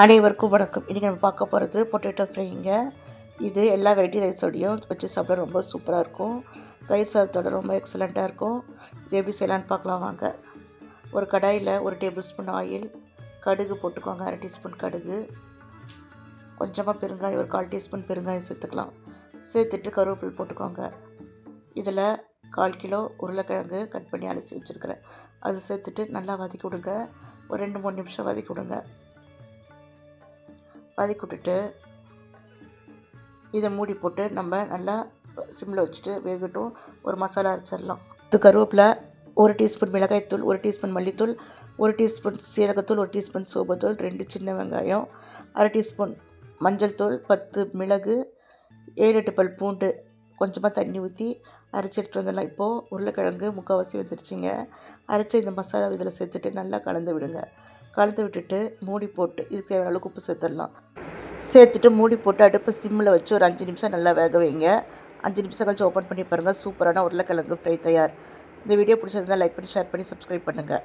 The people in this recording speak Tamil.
அனைவருக்கும் வணக்கம். இன்றைக்கி நம்ம பார்க்க போகிறது பொட்டேட்டோ ஃப்ரைங்க இது எல்லா வெரைட்டி ரைஸோடையும் வச்சு சாப்பிட ரொம்ப சூப்பராக இருக்கும். தயிர் சாதத்தோட ரொம்ப எக்ஸலண்ட்டாக இருக்கும். இது எப்படி செய்யலான்னு பார்க்கலாம் வாங்க. ஒரு கடாயில் ஒரு டேபிள் ஸ்பூன் ஆயில் கடுகு போட்டுக்கோங்க அரை டீஸ்பூன் கடுகு. கொஞ்சமாக பெருங்காயம் ஒரு கால் டீஸ்பூன் பெருங்காயம் சேர்த்துக்கலாம். சேர்த்துட்டு கருவேப்பில் போட்டுக்கோங்க. இதில் கால் கிலோ உருளைக்கிழங்கு கட் பண்ணி அலசி வச்சுருக்கிறேன். அது சேர்த்துட்டு நல்லா வதக்கி விடுங்க. ஒரு ரெண்டு மூணு நிமிஷம் வதக்கி விடுங்க. வதக்கி விட்டுட்டு இதை மூடி போட்டு நம்ம நல்லா சிம்மில் வச்சுட்டு வேகட்டும். ஒரு மசாலா அரைச்சிடலாம். இது கருவேப்பிலை ஒரு டீஸ்பூன் மிளகாய்த்தூள் ஒரு டீஸ்பூன் மல்லித்தூள் ஒரு டீஸ்பூன் சீரகத்தூள் ஒரு டீஸ்பூன் சோபத்தூள் ரெண்டு சின்ன வெங்காயம் அரை டீஸ்பூன் மஞ்சள் தூள் பத்து மிளகு ஏழு எட்டு பல் பூண்டு கொஞ்சமாக தண்ணி ஊற்றி அரைச்சி எடுத்துகிட்டு வந்துடலாம். இப்போது உருளைக்கிழங்கு முக்கால்வாசி வந்துருச்சுங்க. அரைச்சி இந்த மசாலா இதில் சேர்த்துட்டு நல்லா கலந்து விடுங்க. கலந்து விட்டுட்டு மூடி போட்டு இதுக்கு தேவையான அளவுக்கு உப்பு சேர்த்துடலாம். சேர்த்துட்டு மூடி போட்டு அடுப்பு சிம்மில் வச்சு ஒரு அஞ்சு நிமிஷம் நல்லா வேக வைங்க. அஞ்சு நிமிஷம் கழிச்சு ஓப்பன் பண்ணி பாருங்கள் சூப்பரான உருளைக்கிழங்கு ஃப்ரை தயார். இந்த வீடியோ பிடிச்சிருந்தா லைக் பண்ணி ஷேர் பண்ணி சப்ஸ்கிரைப் பண்ணுங்கள்